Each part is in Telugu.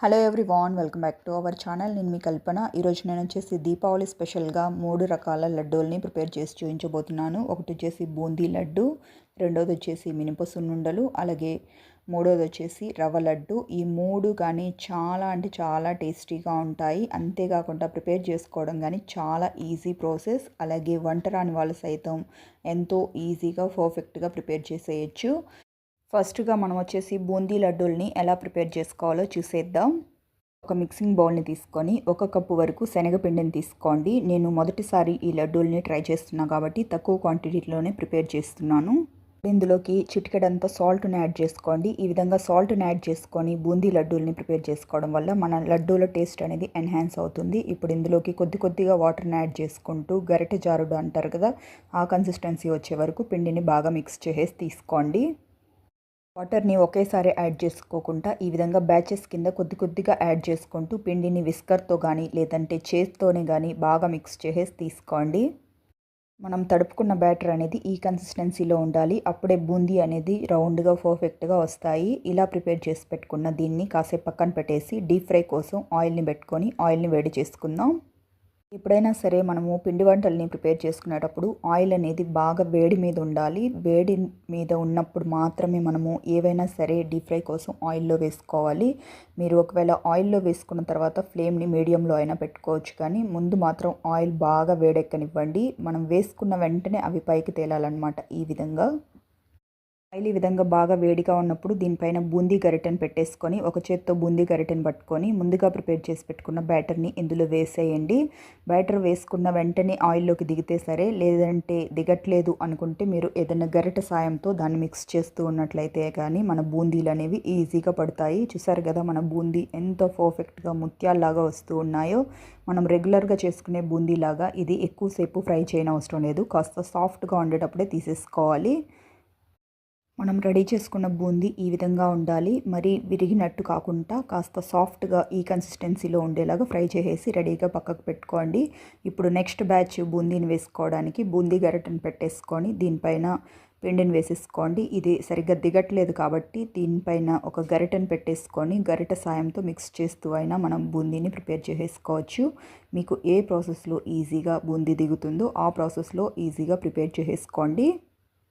Hello everyone welcome back to our channel నేను మీ కల్పన. ఈరోజు నేను వచ్చేసి దీపావళి స్పెషల్గా మూడు రకాల లడ్డూల్ని ప్రిపేర్ చేసి చూపించబోతున్నాను. ఒకటి వచ్చేసి బూందీ లడ్డు రెండోది వచ్చేసి మినప సున్నుండలు అలాగే మూడోది వచ్చేసి రవ్వ లడ్డు. ఈ మూడు కానీ చాలా అంటే చాలా టేస్టీగా ఉంటాయి. అంతేకాకుండా ప్రిపేర్ చేసుకోవడం కానీ చాలా ఈజీ ప్రాసెస్ అలాగే వంట రాని వాళ్ళు సైతం ఎంతో ఈజీగా పర్ఫెక్ట్గా ప్రిపేర్ చేసేయచ్చు. ఫస్ట్గా మనం వచ్చేసి బూందీ లడ్డూల్ని ఎలా ప్రిపేర్ చేసుకోవాలో చూసేద్దాం. ఒక మిక్సింగ్ బౌల్ని తీసుకొని ఒక కప్పు వరకు శనగపిండిని తీసుకోండి. నేను మొదటిసారి ఈ లడ్డూల్ని ట్రై చేస్తున్నాను కాబట్టి తక్కువ క్వాంటిటీలోనే ప్రిపేర్ చేస్తున్నాను. ఇందులోకి చిటికెడంతా సాల్ట్ని యాడ్ చేసుకోండి. ఈ విధంగా సాల్ట్ని యాడ్ చేసుకొని బూందీ లడ్డూల్ని ప్రిపేర్ చేసుకోవడం వల్ల మన లడ్డూల టేస్ట్ అనేది ఎన్హాన్స్ అవుతుంది. ఇప్పుడు ఇందులోకి కొద్ది కొద్దిగా వాటర్ని యాడ్ చేసుకుంటూ గరిటె జారుడు అంటారు కదా ఆ కన్సిస్టెన్సీ వచ్చే వరకు పిండిని బాగా మిక్స్ చేసేసి తీసుకోండి. వాటర్ని ఒకేసారి యాడ్ చేసుకోకుండా ఈ విధంగా బ్యాచెస్ కింద కొద్ది కొద్దిగా యాడ్ చేసుకుంటూ పిండిని విస్కర్తో కానీ లేదంటే చేత్తోనే కానీ బాగా మిక్స్ చేసేసి తీసుకోండి. మనం తడుపుకున్న బ్యాటర్ అనేది ఈ కన్సిస్టెన్సీలో ఉండాలి. అప్పుడే బూందీ అనేది రౌండ్గా పర్ఫెక్ట్గా వస్తాయి. ఇలా ప్రిపేర్ చేసి పెట్టుకున్న దీన్ని కాసేపు పక్కన పెట్టేసి డీప్ ఫ్రై కోసం ఆయిల్ని పెట్టుకొని ఆయిల్ని వేడి చేసుకుందాం. ఎప్పుడైనా సరే మనము పిండి వంటల్ని ప్రిపేర్ చేసుకునేటప్పుడు ఆయిల్ అనేది బాగా వేడి మీద ఉండాలి. వేడి మీద ఉన్నప్పుడు మాత్రమే మనము ఏవైనా సరే డీప్ ఫ్రై కోసం ఆయిల్లో వేసుకోవాలి. మీరు ఒకవేళ ఆయిల్లో వేసుకున్న తర్వాత ఫ్లేమ్ని మీడియంలో అయినా పెట్టుకోవచ్చు కానీ ముందు మాత్రం ఆయిల్ బాగా వేడెక్కనివ్వండి. మనం వేసుకున్న వెంటనే అవి పైకి తేలాలన్నమాట ఈ విధంగా. ఆయిల్ ఈ విధంగా బాగా వేడిగా ఉన్నప్పుడు దీనిపైన బూందీ గరిటెను పెట్టేసుకొని ఒక చేత్తో బూందీ గరిటెను పట్టుకొని ముందుగా ప్రిపేర్ చేసి పెట్టుకున్న బ్యాటర్ని ఇందులో వేసేయండి. బ్యాటర్ వేసుకున్న వెంటనే ఆయిల్లోకి దిగితే సరే లేదంటే దిగట్లేదు అనుకుంటే మీరు ఏదైనా గరిట సాయంతో దాన్ని మిక్స్ చేస్తూ ఉన్నట్లయితే కానీ మన బూందీలు అనేవి ఈజీగా పడతాయి. చూసారు కదా మన బూందీ ఎంత పర్ఫెక్ట్గా ముత్యాల్లాగా వస్తూ ఉన్నాయో. మనం రెగ్యులర్గా చేసుకునే బూందీలాగా ఇది ఎక్కువసేపు ఫ్రై చేయనవసరం లేదు. కాస్త సాఫ్ట్గా ఉండేటప్పుడే తీసేసుకోవాలి. మనం రెడీ చేసుకున్న బూందీ ఈ విధంగా ఉండాలి. మరి విరిగినట్టు కాకుండా కాస్త సాఫ్ట్గా ఈ కన్సిస్టెన్సీలో ఉండేలాగా ఫ్రై చేసేసి రెడీగా పక్కకు పెట్టుకోండి. ఇప్పుడు నెక్స్ట్ బ్యాచ్ బూందీని వేసుకోవడానికి బూందీ గరిటను పెట్టేసుకొని దీనిపైన పిండిని వేసేసుకోండి. ఇది సరిగ్గా దిగట్లేదు కాబట్టి దీనిపైన ఒక గరిటను పెట్టేసుకొని గరిట సాయంతో మిక్స్ చేస్తూ అయినా మనం బూందీని ప్రిపేర్ చేసేసుకోవచ్చు. మీకు ఏ ప్రాసెస్లో ఈజీగా బూందీ దిగుతుందో ఆ ప్రాసెస్లో ఈజీగా ప్రిపేర్ చేసేసుకోండి.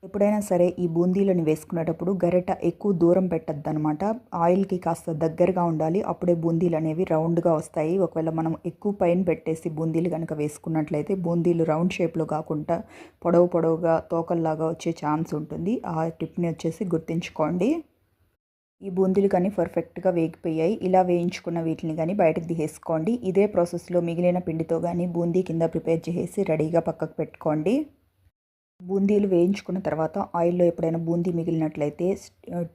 ఎప్పుడైనా సరే ఈ బూందీలను వేసుకునేటప్పుడు గరిట ఎక్కువ దూరం పెట్టద్దు అనమాట ఆయిల్కి కాస్త దగ్గరగా ఉండాలి. అప్పుడే బూందీలు అనేవి రౌండ్గా వస్తాయి. ఒకవేళ మనం ఎక్కువ పైన పెట్టేసి బూందీలు కనుక వేసుకున్నట్లయితే బూందీలు రౌండ్ షేప్లో కాకుండా పొడవు పొడవుగా తోకల్లాగా వచ్చే ఛాన్స్ ఉంటుంది. ఆ టిప్ని వచ్చేసి గుర్తుంచుకోండి. ఈ బూందీలు కానీ పర్ఫెక్ట్గా వేగిపోయాయి. ఇలా వేయించుకున్న వీటిని కానీ బయటకు తీసేసుకోండి. ఇదే ప్రాసెస్లో మిగిలిన పిండితో కానీ బూందీ కింద ప్రిపేర్ చేసి రెడీగా పక్కకు పెట్టుకోండి. బూందీలు వేయించుకున్న తర్వాత ఆయిల్లో ఎప్పుడైనా బూందీ మిగిలినట్లయితే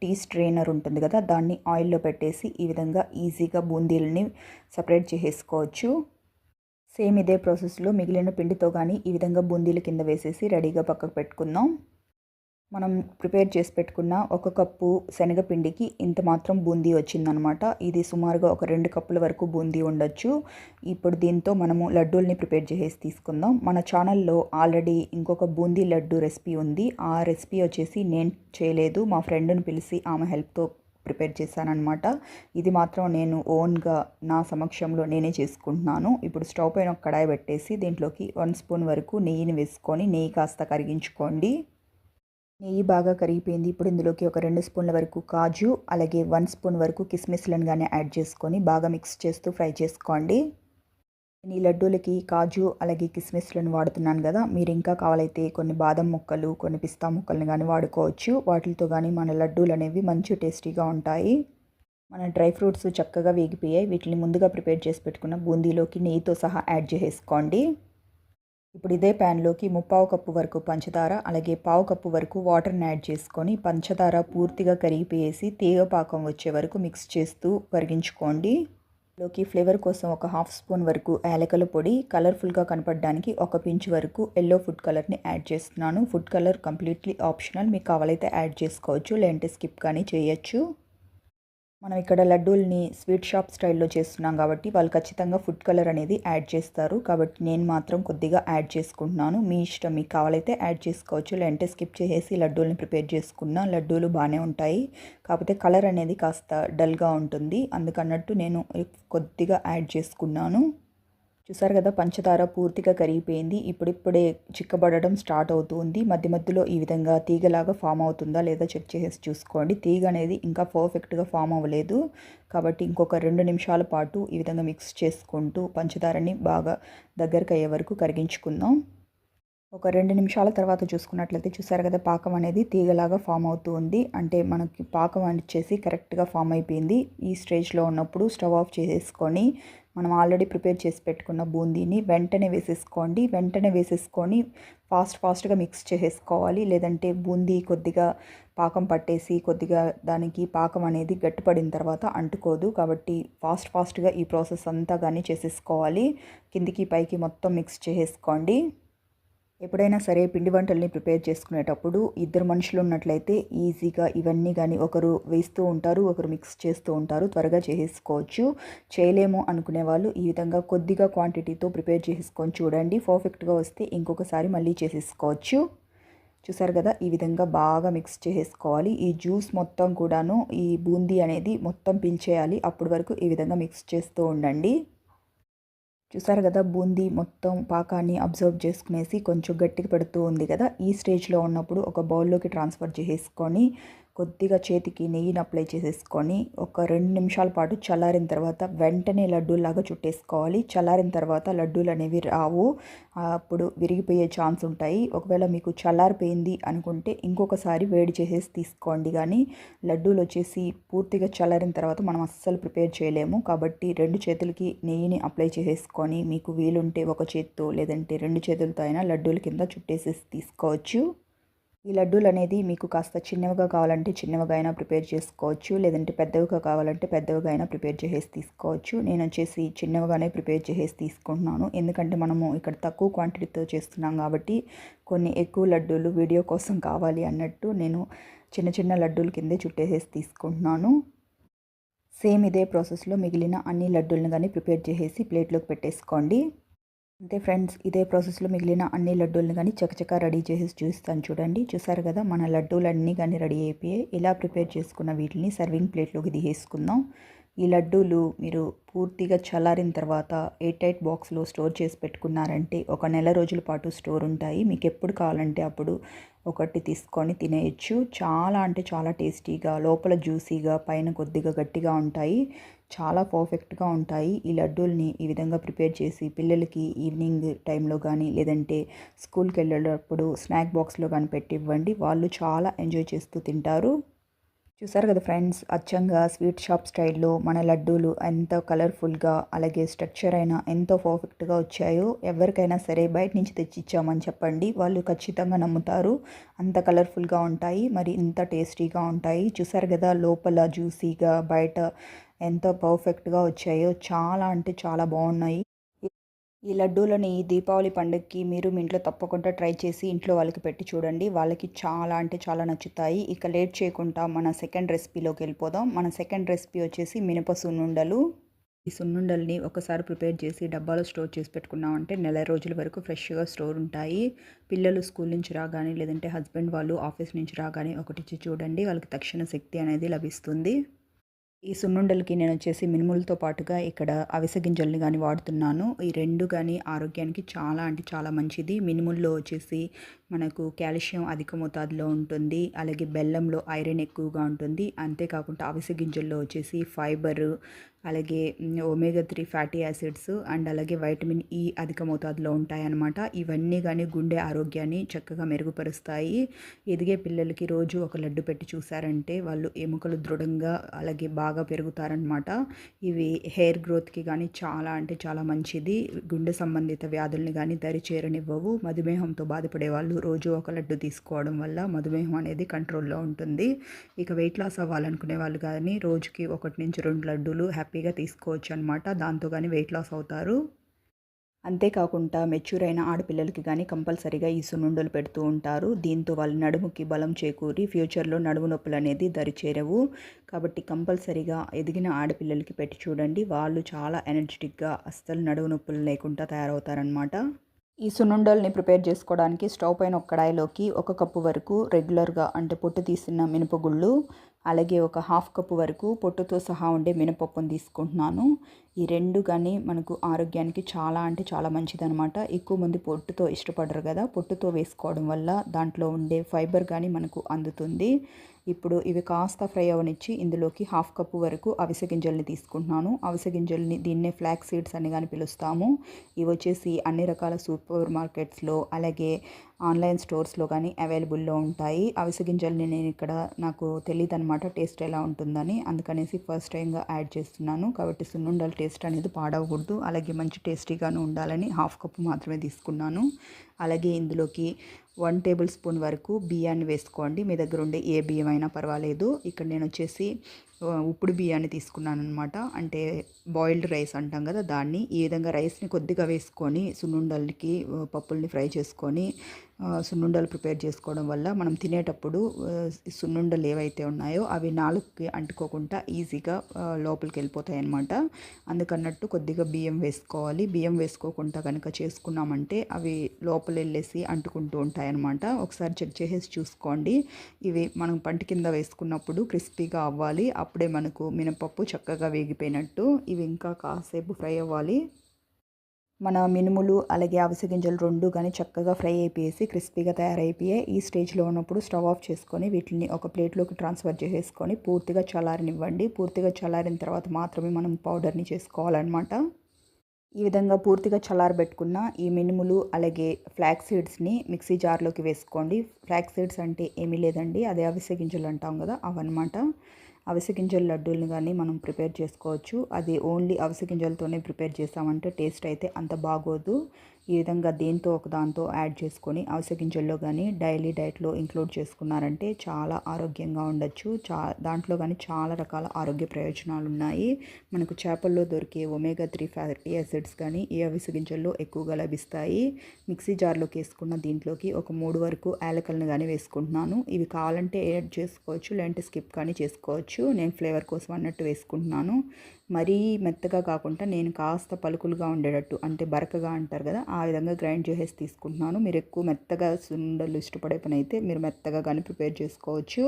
టీ స్ట్రెయినర్ ఉంటుంది కదా దాన్ని ఆయిల్లో పెట్టేసి ఈ విధంగా ఈజీగా బూందీలని సపరేట్ చేసేసుకోవచ్చు. సేమ్ ఇదే ప్రాసెస్లో మిగిలిన పిండితో కానీ ఈ విధంగా బూందీల కింద వేసేసి రెడీగా పక్కకు పెట్టుకుందాం. మనం ప్రిపేర్ చేసి పెట్టుకున్న ఒక కప్పు శనగపిండికి ఇంత మాత్రం బూందీ వచ్చిందనమాట. ఇది సుమారుగా ఒక రెండు కప్పుల వరకు బూందీ ఉండొచ్చు. ఇప్పుడు దీంతో మనము లడ్డూల్ని ప్రిపేర్ చేసేసి తీసుకుందాం. మన ఛానల్లో ఆల్రెడీ ఇంకొక బూందీ లడ్డు రెసిపీ ఉంది. ఆ రెసిపీ వచ్చేసి నేను చేయలేదు. మా ఫ్రెండ్ని పిలిచి ఆమె హెల్ప్తో ప్రిపేర్ చేశానమాట ఇది మాత్రం నేను ఓన్గా నా సమక్షంలో నేనే చేసుకుంటున్నాను. ఇప్పుడు స్టవ్ పైన ఒక కడాయి పెట్టేసి దీంట్లోకి వన్ స్పూన్ వరకు నెయ్యిని వేసుకొని నెయ్యి కాస్త కరిగించుకోండి. నెయ్యి బాగా కరిగిపోయింది. ఇప్పుడు ఇందులోకి ఒక రెండు స్పూన్ల వరకు కాజు అలాగే వన్ స్పూన్ వరకు కిస్మిస్లను కానీ యాడ్ చేసుకొని బాగా మిక్స్ చేస్తూ ఫ్రై చేసుకోండి. ఈ లడ్డూలకి కాజు అలాగే కిస్మిస్లను వాడుతున్నాను కదా మీరు ఇంకా కావాలైతే కొన్ని బాదం ముక్కలు కొన్ని పిస్తా ముక్కలను కానీ వాడుకోవచ్చు. వాటితో కానీ మన లడ్డూలు అనేవి మంచి టేస్టీగా ఉంటాయి. మన డ్రై ఫ్రూట్స్ చక్కగా వేగిపోయాయి. వీటిని ముందుగా ప్రిపేర్ చేసి పెట్టుకున్న బూందీలోకి నెయ్యితో సహా యాడ్ చేసుకోండి ఇప్పుడు ఇదే ప్యాన్లోకి ముప్పావు కప్పు వరకు పంచదార అలాగే పావు కప్పు వరకు వాటర్ని యాడ్ చేసుకొని పంచదార పూర్తిగా కరిగిపోయేసి తీగ పాకం వచ్చే వరకు మిక్స్ చేస్తూ కరిగించుకోండి. లోకి ఫ్లేవర్ కోసం ఒక హాఫ్ స్పూన్ వరకు యాలకల పొడి కలర్ఫుల్గా కనపడడానికి ఒక పించ్ వరకు ఎల్లో ఫుడ్ కలర్ని యాడ్ చేస్తున్నాను. Food colour completely optional. మీకు కావాలైతే యాడ్ చేసుకోవచ్చు లేదంటే స్కిప్ కానీ చేయొచ్చు. మనం ఇక్కడ లడ్డూల్ని స్వీట్ షాప్ స్టైల్లో చేస్తున్నాం కాబట్టి వాళ్ళు ఖచ్చితంగా ఫుడ్ కలర్ అనేది యాడ్ చేస్తారు. కాబట్టి నేను మాత్రం కొద్దిగా యాడ్ చేసుకుంటున్నాను. మీ ఇష్టం మీకు కావాలైతే యాడ్ చేసుకోవచ్చు. లేదంటే స్కిప్ చేసేసి లడ్డూల్ని ప్రిపేర్ చేసుకున్న లడ్డూలు బాగానే ఉంటాయి. కాకపోతే కలర్ అనేది కాస్త డల్గా ఉంటుంది. అందుకన్నట్టు నేను కొద్దిగా యాడ్ చేసుకున్నాను. చూసారు కదా పంచదార పూర్తిగా కరిగిపోయింది. ఇప్పుడిప్పుడే చిక్కబడడం స్టార్ట్ అవుతుంది. మధ్య మధ్యలో ఈ విధంగా తీగలాగా ఫామ్ అవుతుందా లేదా చెక్ చేసేసి చూసుకోండి. తీగ అనేది ఇంకా పర్ఫెక్ట్గా ఫామ్ అవ్వలేదు. కాబట్టి ఇంకొక రెండు నిమిషాల పాటు ఈ విధంగా మిక్స్ చేసుకుంటూ పంచదారని బాగా దగ్గరకు అయ్యే వరకు కరిగించుకుందాం. ఒక రెండు నిమిషాల తర్వాత చూసుకున్నట్లయితే చూసారు కదా పాకం అనేది తీగలాగా ఫామ్ అవుతూ ఉంది అంటే మనకి పాకం వచ్చేసి కరెక్ట్గా ఫామ్ అయిపోయింది. ఈ స్టేజ్లో ఉన్నప్పుడు స్టవ్ ఆఫ్ చేసేసుకొని మనం ఆల్రెడీ ప్రిపేర్ చేసి పెట్టుకున్న బూందీని వెంటనే వేసేసుకోండి. వెంటనే వేసేసుకొని ఫాస్ట్ ఫాస్ట్గా మిక్స్ చేసేసుకోవాలి. లేదంటే బూందీ కొద్దిగా పాకం పట్టేసి కొద్దిగా దానికి పాకం అనేది గట్టిపడిన తర్వాత అంటుకోదు. కాబట్టి ఫాస్ట్ ఫాస్ట్గా ఈ ప్రాసెస్ అంతా కానీ చేసేసుకోవాలి. కిందికి పైకి మొత్తం మిక్స్ చేసేసుకోండి. ఎప్పుడైనా సరే పిండి వంటల్ని ప్రిపేర్ చేసుకునేటప్పుడు ఇద్దరు మనుషులు ఉన్నట్లయితే ఈజీగా ఇవన్నీ కానీ ఒకరు వేస్తూ ఉంటారు ఒకరు మిక్స్ చేస్తూ ఉంటారు త్వరగా చేసేసుకోవచ్చు. చేయలేము అనుకునే వాళ్ళు ఈ విధంగా కొద్దిగా క్వాంటిటీతో ప్రిపేర్ చేసుకొని చూడండి. పర్ఫెక్ట్గా వస్తే ఇంకొకసారి మళ్ళీ చేసేసుకోవచ్చు. చూసారు కదా ఈ విధంగా బాగా మిక్స్ చేసేసుకోవాలి. ఈ జ్యూస్ మొత్తం కూడాను ఈ బూందీ అనేది మొత్తం పీల్చేయాలి. అప్పటి వరకు ఈ విధంగా మిక్స్ చేస్తూ ఉండండి. చూసారు కదా బూందీ మొత్తం పాకాన్ని అబ్జర్వ్ చేసుకునేసి కొంచెం గట్టిగా పెడుతూ ఉంది కదా. ఈ స్టేజ్లో ఉన్నప్పుడు ఒక బౌల్లోకి ట్రాన్స్ఫర్ చేసేసుకొని కొద్దిగా చేతికి నెయ్యిని అప్లై చేసేసుకొని ఒక రెండు నిమిషాల పాటు చల్లారిన తర్వాత వెంటనే లడ్డూలాగా చుట్టేసుకోవాలి. చల్లారిన తర్వాత లడ్డూలు అనేవి రావు. అప్పుడు విరిగిపోయే ఛాన్స్ ఉంటాయి. ఒకవేళ మీకు చల్లారిపోయింది అనుకుంటే ఇంకొకసారి వేడి చేసేసి తీసుకోండి. కానీ లడ్డూలు వచ్చేసి పూర్తిగా చల్లారిన తర్వాత మనం అస్సలు ప్రిపేర్ చేయలేము. కాబట్టి రెండు చేతులకి నెయ్యిని అప్లై చేసేసుకొని మీకు వీలుంటే ఒక చేతితో లేదంటే రెండు చేతులతో అయినా లడ్డూల కింద చుట్టేసేసి తీసుకోవచ్చు. ఈ లడ్డూలు అనేది మీకు కాస్త చిన్నవిగా కావాలంటే చిన్నవిగా అయినా ప్రిపేర్ చేసుకోవచ్చు లేదంటే పెద్దవిగా కావాలంటే పెద్దవిగా అయినా ప్రిపేర్ చేసేసి తీసుకోవచ్చు. నేను వచ్చేసి చిన్నవిగానే ప్రిపేర్ చేసేసి తీసుకుంటున్నాను. ఎందుకంటే మనము ఇక్కడ తక్కువ క్వాంటిటీతో చేస్తున్నాం కాబట్టి కొన్ని ఎక్కువ లడ్డూలు వీడియో కోసం కావాలి అన్నట్టు నేను చిన్న చిన్న లడ్డూల కిందే చుట్టేసేసి తీసుకుంటున్నాను. సేమ్ ఇదే ప్రాసెస్లో మిగిలిన అన్ని లడ్డూలను కానీ ప్రిపేర్ చేసేసి ప్లేట్లోకి పెట్టేసుకోండి. అంతే ఫ్రెండ్స్ ఇదే ప్రాసెస్లో మిగిలిన అన్ని లడ్డూలను కానీ చకచకా రెడీ చేసి చూస్తాను చూడండి. చూసారు కదా మన లడ్డూలు అన్నీ కానీ రెడీ అయిపోయాయి. ఇలా ప్రిపేర్ చేసుకున్న వీటిని సర్వింగ్ ప్లేట్లోకి తీసేసుకుందాం ఈ లడ్డూలు మీరు పూర్తిగా చల్లారిన తర్వాత ఎయిట్ ఎయిట్ బాక్స్లో స్టోర్ చేసి పెట్టుకున్నారంటే ఒక నెల రోజుల పాటు స్టోర్ ఉంటాయి. మీకు ఎప్పుడు కావాలంటే అప్పుడు ఒకటి తీసుకొని తినేయచ్చు. చాలా అంటే చాలా టేస్టీగా లోపల జ్యూసీగా పైన కొద్దిగా గట్టిగా ఉంటాయి. చాలా పర్ఫెక్ట్గా ఉంటాయి. ఈ లడ్డూల్ని ఈ విధంగా ప్రిపేర్ చేసి పిల్లలకి ఈవినింగ్ టైంలో కానీ లేదంటే స్కూల్కి వెళ్ళేటప్పుడు స్నాక్ బాక్స్లో కానీ పెట్టి ఇవ్వండి. వాళ్ళు చాలా ఎంజాయ్ చేస్తూ తింటారు. చూసారు కదా ఫ్రెండ్స్? అచ్చంగా స్వీట్ షాప్ స్టైల్లో మన లడ్డూలు ఎంత కలర్ఫుల్గా అలాగే స్ట్రక్చర్ అయినా ఎంతో పర్ఫెక్ట్గా వచ్చాయో ఎవరికైనా సరే బయట నుంచి తెచ్చిచ్చామని చెప్పండి. వాళ్ళు ఖచ్చితంగా నమ్ముతారు. అంత కలర్ఫుల్గా ఉంటాయి. మరి ఇంత టేస్టీగా ఉంటాయి. చూసారు కదా లోపల జ్యూసీగా బయట ఎంత పర్ఫెక్ట్గా వచ్చాయో. చాలా అంటే చాలా బాగున్నాయి. ఈ లడ్డూలని ఈ దీపావళి పండుగకి మీరు మీ ఇంట్లో తప్పకుండా ట్రై చేసి ఇంట్లో వాళ్ళకి పెట్టి చూడండి. వాళ్ళకి చాలా అంటే చాలా నచ్చుతాయి. ఇక లేట్ చేయకుండా మన సెకండ్ రెసిపీలోకి వెళ్ళిపోదాం. మన సెకండ్ రెసిపీ వచ్చేసి మినప సున్నుండలు. ఈ సున్నుండల్ని ఒకసారి ప్రిపేర్ చేసి డబ్బాలో స్టోర్ చేసి పెట్టుకున్నామంటే నెల రోజుల వరకు ఫ్రెష్గా స్టోర్ ఉంటాయి. పిల్లలు స్కూల్ నుంచి రాగానే లేదంటే హస్బెండ్ వాళ్ళు ఆఫీస్ నుంచి రాగానే ఒకటిచ్చి చూడండి. వాళ్ళకి తక్షణ శక్తి అనేది లభిస్తుంది. ఈ సున్నుండలకి నేను వచ్చేసి మినుములతో పాటుగా ఇక్కడ అవిసె గింజల్ని కానీ వాడుతున్నాను. ఈ రెండు కానీ ఆరోగ్యానికి చాలా అంటే చాలా మంచిది. మినుముల్లో వచ్చేసి మనకు కాల్షియం అధిక మోతాదులో ఉంటుంది. అలాగే బెల్లంలో ఐరన్ ఎక్కువగా ఉంటుంది. అంతేకాకుండా అవిసె గింజల్లో వచ్చేసి ఫైబరు అలాగే omega three fatty acids and అలాగే వైటమిన్ e ఈ అధిక మోతాదులో ఉంటాయన్నమాట. ఇవన్నీ కానీ గుండె ఆరోగ్యాన్ని చక్కగా మెరుగుపరుస్తాయి. ఎదిగే పిల్లలకి రోజు ఒక లడ్డు పెట్టి చూసారంటే వాళ్ళు ఎముకలు దృఢంగా అలాగే బాగా పెరుగుతారనమాట ఇవి హెయిర్ గ్రోత్కి కానీ చాలా అంటే చాలా మంచిది. గుండె సంబంధిత వ్యాధుల్ని కానీ దరిచేరనివ్వవు. మధుమేహంతో బాధపడే వాళ్ళు రోజు ఒక లడ్డు తీసుకోవడం వల్ల మధుమేహం అనేది కంట్రోల్లో ఉంటుంది. ఇక వెయిట్ లాస్ అవ్వాలనుకునే వాళ్ళు కానీ రోజుకి ఒకటి నుంచి రెండు లడ్డూలు హ్యాపీగా తీసుకోవచ్చు అనమాట దాంతో కానీ వెయిట్ లాస్ అవుతారు. అంతేకాకుండా మెచ్యూర్ అయిన ఆడపిల్లలకి కానీ కంపల్సరీగా ఈ సున్నుండలు పెడుతూ ఉంటారు. దీంతో వాళ్ళ నడుముకి బలం చేకూరి ఫ్యూచర్లో నడుము నొప్పులు అనేది దరిచేరవు. కాబట్టి కంపల్సరీగా ఎదిగిన ఆడపిల్లలకి పెట్టి చూడండి. వాళ్ళు చాలా ఎనర్జెటిక్గా అస్సలు నడుము నొప్పులు లేకుండా తయారవుతారనమాట ఈ సున్నుండల్ని ప్రిపేర్ చేసుకోవడానికి స్టవ్ పైన ఒక కడాయిలోకి ఒక కప్పు వరకు రెగ్యులర్గా అంటే పొట్టు తీసిన మినపగుళ్ళు అలాగే ఒక హాఫ్ కప్ వరకు పొట్టుతో సహా ఉండే మినపప్పును తీసుకుంటున్నాను. ఈ రెండు కానీ మనకు ఆరోగ్యానికి చాలా అంటే చాలా మంచిదనమాట ఎక్కువ మంది పొట్టుతో ఇష్టపడరు కదా. పొట్టుతో వేసుకోవడం వల్ల దాంట్లో ఉండే ఫైబర్ కానీ మనకు అందుతుంది. ఇప్పుడు ఇవి కాస్త ఫ్రై అవనిచ్చి ఇందులోకి హాఫ్ కప్పు వరకు అవిసె గింజల్ని తీసుకుంటున్నాను. అవిసె గింజల్ని దీన్నే ఫ్లాక్ సీడ్స్ అని కానీ పిలుస్తాము. ఇవి వచ్చేసి అన్ని రకాల సూపర్ మార్కెట్స్లో అలాగే ఆన్లైన్ స్టోర్స్లో కానీ అవైలబుల్లో ఉంటాయి. అవిసె గింజల్ని నేను ఇక్కడ నాకు తెలియదు అనమాట టేస్ట్ ఎలా ఉంటుందని. అందుకనేసి ఫస్ట్ టైంగా యాడ్ చేస్తున్నాను. కాబట్టి సున్నుండల టేస్ట్ అనేది పాడవకూడదు. అలాగే మంచి టేస్టీగాను ఉండాలని హాఫ్ కప్ మాత్రమే తీసుకున్నాను. అలాగే ఇందులోకి వన్ టేబుల్ స్పూన్ వరకు బియ్యాన్ని వేసుకోండి. మీ దగ్గర ఉండే ఏ బియ్యం అయినా పర్వాలేదు. ఇక్కడ నేను వచ్చేసి ఉప్పుడు బియ్యాన్ని తీసుకున్నాను అనమాట అంటే బాయిల్డ్ రైస్ అంటాం కదా దాన్ని. ఈ విధంగా రైస్ని కొద్దిగా వేసుకొని సున్నుండలకి పప్పుల్ని ఫ్రై చేసుకొని సున్నుండలు ప్రిపేర్ చేసుకోవడం వల్ల మనం తినేటప్పుడు సున్నుండలు ఏవైతే ఉన్నాయో అవి నాలుగుకి అంటుకోకుండా ఈజీగా లోపలికి వెళ్ళిపోతాయి అన్నమాట అందుకన్నట్టు కొద్దిగా బియ్యం వేసుకోవాలి. బియ్యం వేసుకోకుండా కనుక చేసుకున్నామంటే అవి లోపల వెళ్ళేసి అంటుకుంటూ ఉంటాయి అనమాట ఒకసారి చెక్ చేసేసి చూసుకోండి. ఇవి మనం పంట కింద వేసుకున్నప్పుడు క్రిస్పీగా అవ్వాలి. అప్పుడే మనకు మినపప్పు చక్కగా వేగిపోయినట్టు. ఇవి ఇంకా కాసేపు ఫ్రై అవ్వాలి. మన మినుములు అలాగే అవిసె గింజలు రెండు కానీ చక్కగా ఫ్రై అయిపోయేసి క్రిస్పీగా తయారైపోయాయి ఈ స్టేజ్లో ఉన్నప్పుడు స్టవ్ ఆఫ్ చేసుకొని వీటిని ఒక ప్లేట్లోకి ట్రాన్స్ఫర్ చేసేసుకొని పూర్తిగా చల్లారనివ్వండి. పూర్తిగా చల్లారిన తర్వాత మాత్రమే మనం పౌడర్ని చేసుకోవాలన్నమాట. ఈ విధంగా పూర్తిగా చల్లారబెట్టుకున్న ఈ మినుములు అలాగే ఫ్లాక్ సీడ్స్ని మిక్సీ జార్లోకి వేసుకోండి. ఫ్లాక్ సీడ్స్ అంటే ఏమీ లేదండి. అదే అవిసె గింజలు అంటాం కదా అవన్నమాట. అవిసె గింజల లడ్డూలను కానీ మనం ప్రిపేర్ చేసుకోవచ్చు. అది ఓన్లీ అవిసె గింజలతోనే ప్రిపేర్ చేసామంటే టేస్ట్ అయితే అంత బాగోదు. ఈ విధంగా దేంతో ఒక దాంతో యాడ్ చేసుకొని అవిసె గింజల్లో కానీ డైలీ డైట్లో ఇంక్లూడ్ చేసుకున్నారంటే చాలా ఆరోగ్యంగా ఉండొచ్చు. చా దాంట్లో కానీ చాలా రకాల ఆరోగ్య ప్రయోజనాలు ఉన్నాయి మనకు చేపల్లో దొరికే ఒమేగా త్రీ ఫ్యాటీ యాసిడ్స్ కానీ ఈ అవిసె గింజల్లో ఎక్కువగా లభిస్తాయి. మిక్సీ జార్లోకి వేసుకున్న దీంట్లోకి ఒక మూడు వరకు యాలకలను కానీ వేసుకుంటున్నాను. ఇవి కావాలంటే యాడ్ చేసుకోవచ్చు లేదంటే స్కిప్ కానీ చేసుకోవచ్చు. నేను ఫ్లేవర్ కోసం అన్నట్టు వేసుకుంటున్నాను. మరీ మెత్తగా కాకుండా నేను కాస్త పలుకులుగా ఉండేటట్టు అంటే బరకగా అంటారు కదా ఆ విధంగా గ్రైండ్ చేసేసి తీసుకుంటున్నాను. మీరు ఎక్కువ మెత్తగా సుండలు ఇష్టపడే పని అయితే మీరు మెత్తగా కానీ ప్రిపేర్ చేసుకోవచ్చు.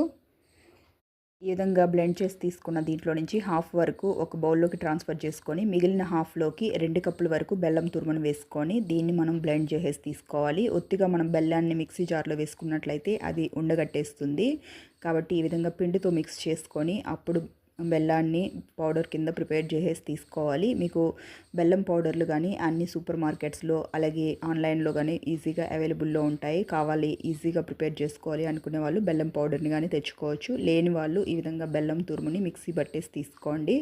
ఈ విధంగా బ్లెండ్ చేసి తీసుకున్న దీంట్లో నుంచి హాఫ్ వరకు ఒక బౌల్లోకి ట్రాన్స్ఫర్ చేసుకొని మిగిలిన హాఫ్లోకి రెండు కప్పుల వరకు బెల్లం తురుమును వేసుకొని దీన్ని మనం బ్లెండ్ చేసేసి తీసుకోవాలి. ఒత్తిగా మనం బెల్లాన్ని మిక్సీ జార్లో వేసుకున్నట్లయితే అది ఉండగట్టేస్తుంది. కాబట్టి ఈ విధంగా పిండితో మిక్స్ చేసుకొని అప్పుడు బెల్లాన్ని పౌడర్ కింద ప్రిపేర్ చేసేసి తీసుకోవాలి. మీకు బెల్లం పౌడర్లు కానీ అన్ని సూపర్ మార్కెట్స్లో అలాగే ఆన్లైన్లో కానీ ఈజీగా అవైలబుల్లో ఉంటాయి. కావాలి ఈజీగా ప్రిపేర్ చేసుకోవాలి అనుకునే వాళ్ళు బెల్లం పౌడర్ని కానీ తెచ్చుకోవచ్చు. లేని వాళ్ళు ఈ విధంగా బెల్లం తురుముని మిక్సీ పట్టేసి తీసుకోండి.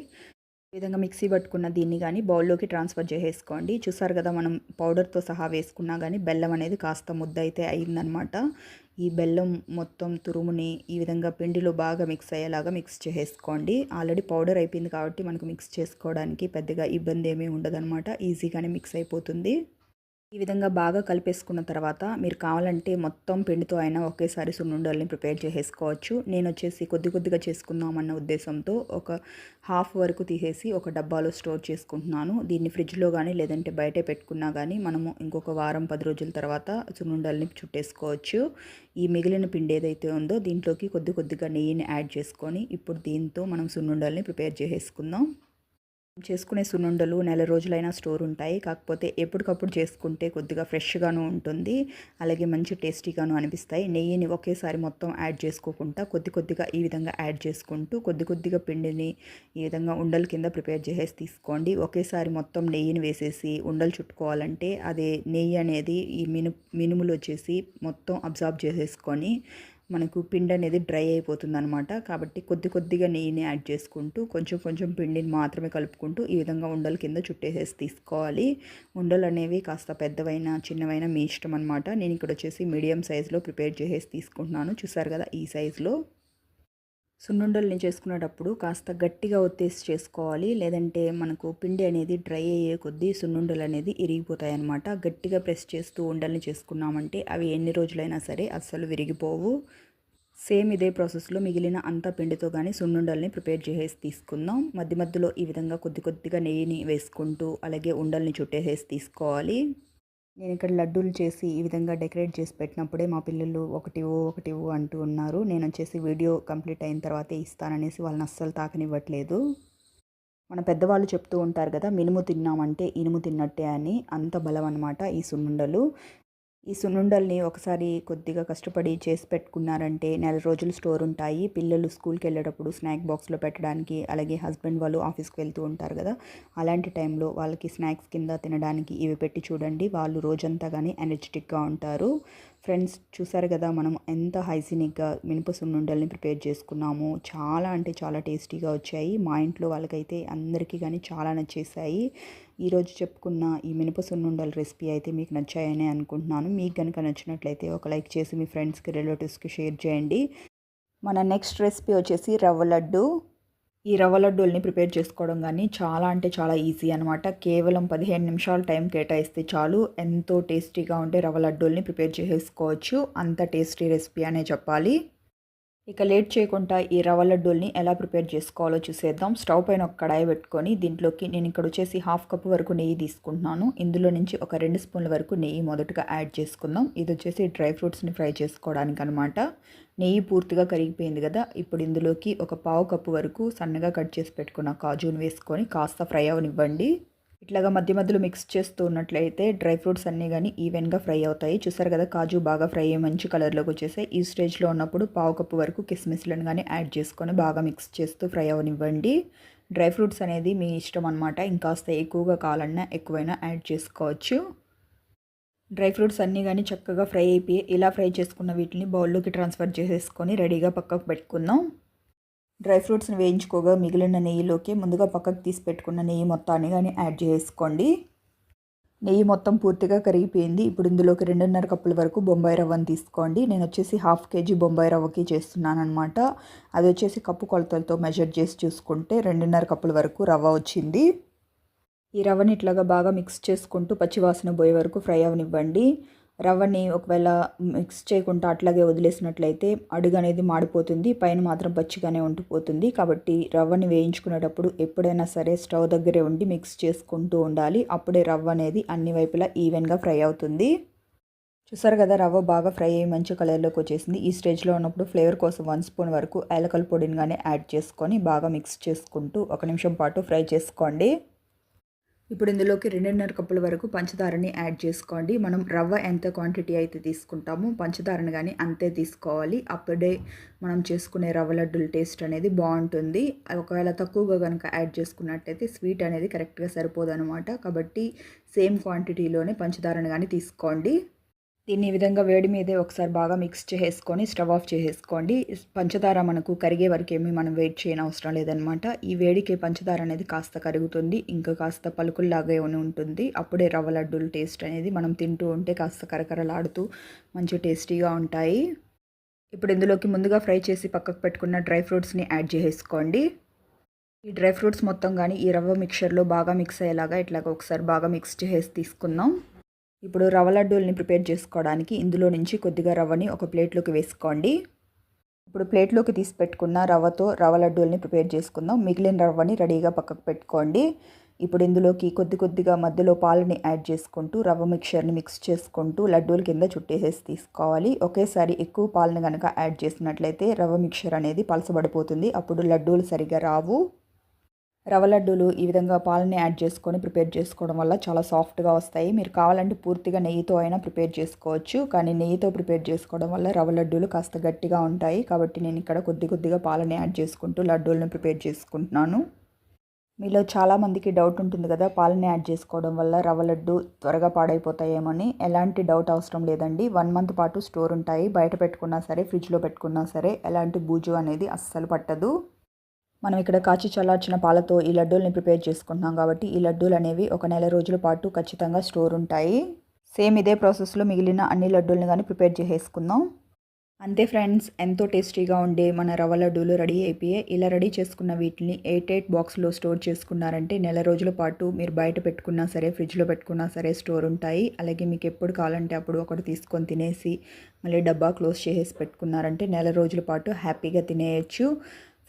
విధంగా మిక్సీ పట్టుకున్న దీన్ని కానీ బౌల్లోకి ట్రాన్స్ఫర్ చేసేసుకోండి. చూసారు కదా మనం పౌడర్తో సహా వేసుకున్నా కానీ బెల్లం అనేది కాస్త ముద్ద అయితే అయిందనమాట ఈ బెల్లం మొత్తం తురుముని ఈ విధంగా పిండిలో బాగా మిక్స్ అయ్యేలాగా మిక్స్ చేసేసుకోండి. ఆల్రెడీ పౌడర్ అయిపోయింది కాబట్టి మనకు మిక్స్ చేసుకోవడానికి పెద్దగా ఇబ్బంది ఏమీ ఉండదనమాట ఈజీగానే మిక్స్ అయిపోతుంది. ఈ విధంగా బాగా కలిపేసుకున్న తర్వాత మీరు కావాలంటే మొత్తం పిండితో అయినా ఒకేసారి సున్నుండల్ని ప్రిపేర్ చేసేసుకోవచ్చు. నేను వచ్చేసి కొద్ది కొద్దిగా చేసుకుందామన్న ఉద్దేశంతో ఒక హాఫ్ వరకు తీసేసి ఒక డబ్బాలో స్టోర్ చేసుకుంటున్నాను. దీన్ని ఫ్రిడ్జ్లో కానీ లేదంటే బయటే పెట్టుకున్నా కానీ మనము ఇంకొక వారం పది రోజుల తర్వాత సున్నుండల్ని చుట్టేసుకోవచ్చు. ఈ మిగిలిన పిండి ఏదైతే ఉందో దీంట్లోకి కొద్ది కొద్దిగా నెయ్యిని యాడ్ చేసుకొని ఇప్పుడు దీంతో మనం సున్నుండల్ని ప్రిపేర్ చేసేసుకుందాం. చేసుకునే సున్నుండలు నెల రోజులైనా స్టోర్ ఉంటాయి. కాకపోతే ఎప్పటికప్పుడు చేసుకుంటే కొద్దిగా ఫ్రెష్గాను ఉంటుంది. అలాగే మంచి టేస్టీగాను అనిపిస్తాయి. నెయ్యిని ఒకేసారి మొత్తం యాడ్ చేసుకోకుండా కొద్ది కొద్దిగా ఈ విధంగా యాడ్ చేసుకుంటూ కొద్ది కొద్దిగా పిండిని ఈ విధంగా ఉండల కింద ప్రిపేర్ చేసేసి తీసుకోండి. ఒకేసారి మొత్తం నెయ్యిని వేసేసి ఉండలు చుట్టుకోవాలంటే అదే నెయ్యి అనేది ఈ మిను మినుములు వచ్చేసి మొత్తం అబ్జార్బ్ చేసేసుకొని మనకు పిండి అనేది డ్రై అయిపోతుంది అనమాట కాబట్టి కొద్ది కొద్దిగా నెయ్యిని యాడ్ చేసుకుంటూ కొంచెం కొంచెం పిండిని మాత్రమే కలుపుకుంటూ ఈ విధంగా ఉండల కింద చుట్టేసేసి తీసుకోవాలి. ఉండలు అనేవి కాస్త పెద్దవైన చిన్నవైన మీ ఇష్టం అనమాట నేను ఇక్కడ వచ్చేసి మీడియం సైజులో ప్రిపేర్ చేసేసి తీసుకుంటున్నాను. చూసారు కదా ఈ సైజులో. సున్నుండల్ని చేసుకునేటప్పుడు కాస్త గట్టిగా ఒత్తేసి చేసుకోవాలి. లేదంటే మనకు పిండి అనేది డ్రై అయ్యే కొద్దీ సున్నుండలు అనేది ఇరిగిపోతాయి అన్నమాట గట్టిగా ప్రెస్ చేస్తూ ఉండల్ని చేసుకున్నామంటే అవి ఎన్ని రోజులైనా సరే అస్సలు విరిగిపోవు. సేమ్ ఇదే ప్రాసెస్లో మిగిలిన అంత పిండితో కానీ సున్నుండల్ని ప్రిపేర్ చేసేసి తీసుకుందాం. మధ్య మధ్యలో ఈ విధంగా కొద్ది కొద్దిగా నెయ్యిని వేసుకుంటూ అలాగే ఉండల్ని చుట్టేసేసి తీసుకోవాలి. నేను ఇక్కడ లడ్డూలు చేసి ఈ విధంగా డెకరేట్ చేసి పెట్టినప్పుడే మా పిల్లలు ఒకటి ఓ ఒకటి ఓ అంటూ ఉన్నారు. నేను వచ్చేసి వీడియో కంప్లీట్ అయిన తర్వాతే ఇస్తాననేసి వాళ్ళని అస్సలు తాకనివ్వట్లేదు. మన పెద్దవాళ్ళు చెప్తూ ఉంటారు కదా మినుము తిన్నామంటే ఇనుము తిన్నట్టే అని. అంత బలం అనమాట ఈ సున్నుండలు. ఈ సున్నుండల్ని ఒకసారి కొద్దిగా కష్టపడి చేసి పెట్టుకున్నారంటే నెల రోజులు స్టోర్ ఉంటాయి. పిల్లలు స్కూల్కి వెళ్ళేటప్పుడు స్నాక్ బాక్స్లో పెట్టడానికి అలాగే హస్బెండ్ వాళ్ళు ఆఫీస్కి వెళ్తూ ఉంటారు కదా. అలాంటి టైంలో వాళ్ళకి స్నాక్స్ కింద తినడానికి ఇవి పెట్టి చూడండి. వాళ్ళు రోజంతా కానీ ఎనర్జెటిక్గా ఉంటారు. ఫ్రెండ్స్ చూసారు కదా మనం ఎంత హైజీనిక్గా మినప సున్నుండల్ని ప్రిపేర్ చేసుకున్నాము చాలా అంటే చాలా టేస్టీగా వచ్చాయి. మా ఇంట్లో వాళ్ళకైతే అందరికీ కానీ చాలా నచ్చేసాయి ఈరోజు చెప్పుకున్న ఈ మినప సున్నుండల రెసిపీ అయితే మీకు నచ్చాయని అనుకుంటున్నాను. మీకు కనుక నచ్చినట్లయితే ఒక లైక్ చేసి మీ ఫ్రెండ్స్కి రిలేటివ్స్కి షేర్ చేయండి. మన నెక్స్ట్ రెసిపీ వచ్చేసి రవ్వ లడ్డు. ఈ రవ్వ లడ్డూల్ని ప్రిపేర్ చేసుకోవడం కానీ చాలా అంటే చాలా ఈజీ అనమాట కేవలం పదిహేను నిమిషాలు టైం కేటాయిస్తే చాలు. ఎంతో టేస్టీగా ఉండే రవ్వ లడ్డూల్ని ప్రిపేర్ చేసుకోవచ్చు అంత టేస్టీ రెసిపీ అనే చెప్పాలి. ఇక లేట్ చేయకుండా ఈ రవ్వ లడ్డూల్ని ఎలా ప్రిపేర్ చేసుకోవాలో చూసేద్దాం. స్టవ్ పైన ఒక కడాయి పెట్టుకొని దీంట్లోకి నేను ఇక్కడ వచ్చేసి హాఫ్ కప్ వరకు నెయ్యి తీసుకుంటున్నాను. ఇందులో నుంచి ఒక రెండు స్పూన్ల వరకు నెయ్యి మొదటగా యాడ్ చేసుకుందాం. ఇది వచ్చేసి డ్రై ఫ్రూట్స్ని ఫ్రై చేసుకోవడానికి అనమాట నెయ్యి పూర్తిగా కరిగిపోయింది కదా ఇప్పుడు ఇందులోకి ఒక పావు కప్పు వరకు సన్నగా కట్ చేసి పెట్టుకున్న కాజును వేసుకొని కాస్త ఫ్రై అవనివ్వండి. ఇట్లాగా మధ్య మధ్యలో మిక్స్ చేస్తూ ఉన్నట్లయితే డ్రై ఫ్రూట్స్ అన్నీ కానీ ఈవెన్గా ఫ్రై అవుతాయి. చూసారు కదా కాజు బాగా ఫ్రై అయ్యి మంచి కలర్లోకి వచ్చేసాయి. ఈ స్టేజ్లో ఉన్నప్పుడు పావు కప్పు వరకు కిస్మిస్లను కానీ యాడ్ చేసుకొని బాగా మిక్స్ చేస్తూ ఫ్రై అవనివ్వండి. డ్రై ఫ్రూట్స్ అనేది మీ ఇష్టం అనమాట ఇంకాస్త ఎక్కువగా కావాలన్నా ఎక్కువైనా యాడ్ చేసుకోవచ్చు. డ్రై ఫ్రూట్స్ అన్నీ కానీ చక్కగా ఫ్రై అయిపోయి ఇలా ఫ్రై చేసుకున్న వీటిని బౌల్లోకి ట్రాన్స్ఫర్ చేసేసుకొని రెడీగా పక్కకు పెట్టుకుందాం. డ్రై ఫ్రూట్స్ని వేయించుకోగా మిగిలిన నెయ్యిలోకి ముందుగా పక్కకు తీసి పెట్టుకున్న నెయ్యి మొత్తాన్ని కానీ యాడ్ చేసుకోండి. నెయ్యి మొత్తం పూర్తిగా కరిగిపోయింది. ఇప్పుడు ఇందులోకి రెండున్నర కప్పుల వరకు బొంబాయి రవ్వను తీసుకోండి. నేను వచ్చేసి హాఫ్ కేజీ బొంబాయి రవ్వకి చేస్తున్నాను అనమాట అది వచ్చేసి కప్పు కొలతలతో మెజర్ చేసి చూసుకుంటే రెండున్నర కప్పుల వరకు రవ్వ వచ్చింది. ఈ రవ్వని ఇట్లాగా బాగా మిక్స్ చేసుకుంటూ పచ్చివాసన పోయే వరకు ఫ్రై అవనివ్వండి. రవ్వని ఒకవేళ మిక్స్ చేయకుండా అట్లాగే వదిలేసినట్లయితే అడుగు అనేది మాడిపోతుంది పైన మాత్రం పచ్చిగానే ఉండిపోతుంది. కాబట్టి రవ్వని వేయించుకునేటప్పుడు ఎప్పుడైనా సరే స్టవ్ దగ్గరే ఉండి మిక్స్ చేసుకుంటూ ఉండాలి. అప్పుడే రవ్వ అనేది అన్ని వైపులా ఈవెన్గా ఫ్రై అవుతుంది. చూసారు కదా రవ్వ బాగా ఫ్రై అయ్యి మంచి కలర్లోకి వచ్చేసింది. ఈ స్టేజ్లో ఉన్నప్పుడు ఫ్లేవర్ కోసం వన్ స్పూన్ వరకు యాలకల పొడిని కానీ యాడ్ చేసుకొని బాగా మిక్స్ చేసుకుంటూ ఒక నిమిషం పాటు ఫ్రై చేసుకోండి. ఇప్పుడు ఇందులోకి రెండున్నర కప్పుల వరకు పంచదారని యాడ్ చేసుకోండి. మనం రవ్వ ఎంత క్వాంటిటీ అయితే తీసుకుంటామో పంచదారని కానీ అంతే తీసుకోవాలి. అప్పుడే మనం చేసుకునే రవ్వ లడ్డుల టేస్ట్ అనేది బాగుంటుంది. ఒకవేళ తక్కువగా కనుక యాడ్ చేసుకున్నట్టయితే స్వీట్ అనేది కరెక్ట్గా సరిపోదు అనమాట కాబట్టి సేమ్ క్వాంటిటీలోనే పంచదారని కానీ తీసుకోండి. దీన్ని ఈ విధంగా వేడి మీదే ఒకసారి బాగా మిక్స్ చేసుకొని స్టవ్ ఆఫ్ చేసేసుకోండి. పంచదార మనకు కరిగే వరకు ఏమీ మనం వెయిట్ చేయని అవసరం లేదనమాట ఈ వేడికి పంచదార అనేది కాస్త కరుగుతుంది. ఇంకా కాస్త పలుకుల్లాగా ఉంటుంది. అప్పుడే రవ్వ లడ్డూలు టేస్ట్ అనేది మనం తింటూ ఉంటే కాస్త కరకరలాడుతూ మంచి టేస్టీగా ఉంటాయి. ఇప్పుడు ఇందులోకి ముందుగా ఫ్రై చేసి పక్కకు పెట్టుకున్న డ్రై ఫ్రూట్స్ని యాడ్ చేసుకోండి ఈ డ్రై ఫ్రూట్స్ మొత్తం కానీ ఈ రవ్వ మిక్చర్లో బాగా మిక్స్ అయ్యేలాగా ఇట్లాగ ఒకసారి బాగా మిక్స్ చేసి తీసుకుందాం. ఇప్పుడు రవ్వ లడ్డూల్ని ప్రిపేర్ చేసుకోవడానికి ఇందులో నుంచి కొద్దిగా రవ్వని ఒక ప్లేట్లోకి వేసుకోండి. ఇప్పుడు ప్లేట్లోకి తీసి పెట్టుకున్న రవ్వతో రవ్వ లడ్డూల్ని ప్రిపేర్ చేసుకుందాం. మిగిలిన రవ్వని రెడీగా పక్కకు పెట్టుకోండి. ఇప్పుడు ఇందులోకి కొద్ది కొద్దిగా మధ్యలో పాలని యాడ్ చేసుకుంటూ రవ్వ మిక్చర్ని మిక్స్ చేసుకుంటూ లడ్డూల కింద చుట్టేసేసి తీసుకోవాలి. ఒకేసారి ఎక్కువ పాలను కనుక యాడ్ చేసినట్లయితే రవ్వ మిక్చర్ అనేది పలసబడిపోతుంది. అప్పుడు లడ్డూలు సరిగా రావు. రవ్వ లడ్డూలు ఈ విధంగా పాలని యాడ్ చేసుకొని ప్రిపేర్ చేసుకోవడం వల్ల చాలా సాఫ్ట్గా వస్తాయి. మీరు కావాలంటే పూర్తిగా నెయ్యితో అయినా ప్రిపేర్ చేసుకోవచ్చు. కానీ నెయ్యితో ప్రిపేర్ చేసుకోవడం వల్ల రవ్వ లడ్డూలు కాస్త గట్టిగా ఉంటాయి. కాబట్టి నేను ఇక్కడ కొద్ది కొద్దిగా పాలని యాడ్ చేసుకుంటూ లడ్డూలను ప్రిపేర్ చేసుకుంటున్నాను. మీలో చాలామందికి డౌట్ ఉంటుంది కదా పాలని యాడ్ చేసుకోవడం వల్ల రవ్వ లడ్డు త్వరగా పాడైపోతాయేమని. ఎలాంటి డౌట్ అవసరం లేదండి. వన్ మంత్ పాటు స్టోర్ ఉంటాయి. బయట పెట్టుకున్నా సరే ఫ్రిడ్జ్లో పెట్టుకున్నా సరే ఎలాంటి బూజు అనేది అస్సలు పట్టదు. మనం ఇక్కడ కాచి చల్లార్చిన పాలతో ఈ లడ్డూల్ని ప్రిపేర్ చేసుకుంటున్నాం కాబట్టి ఈ లడ్డూలు అనేవి ఒక నెల రోజుల పాటు ఖచ్చితంగా స్టోర్ ఉంటాయి. సేమ్ ఇదే ప్రాసెస్లో మిగిలిన అన్ని లడ్డూల్ని కానీ ప్రిపేర్ చేసేసుకుందాం. అంతే ఫ్రెండ్స్ ఎంతో టేస్టీగా ఉండే మన రవ్వ లడ్డూలు రెడీ అయిపోయాయి. ఇలా రెడీ చేసుకున్న వీటిని ఎయిట్ ఎయిట్ బాక్స్లో స్టోర్ చేసుకున్నారంటే నెల రోజుల పాటు మీరు బయట పెట్టుకున్నా సరే ఫ్రిడ్జ్లో పెట్టుకున్నా సరే స్టోర్ ఉంటాయి. అలాగే మీకు ఎప్పుడు కావాలంటే అప్పుడు ఒకటి తీసుకొని తినేసి మళ్ళీ డబ్బా క్లోజ్ చేసేసి పెట్టుకున్నారంటే నెల రోజుల పాటు హ్యాపీగా తినేయచ్చు.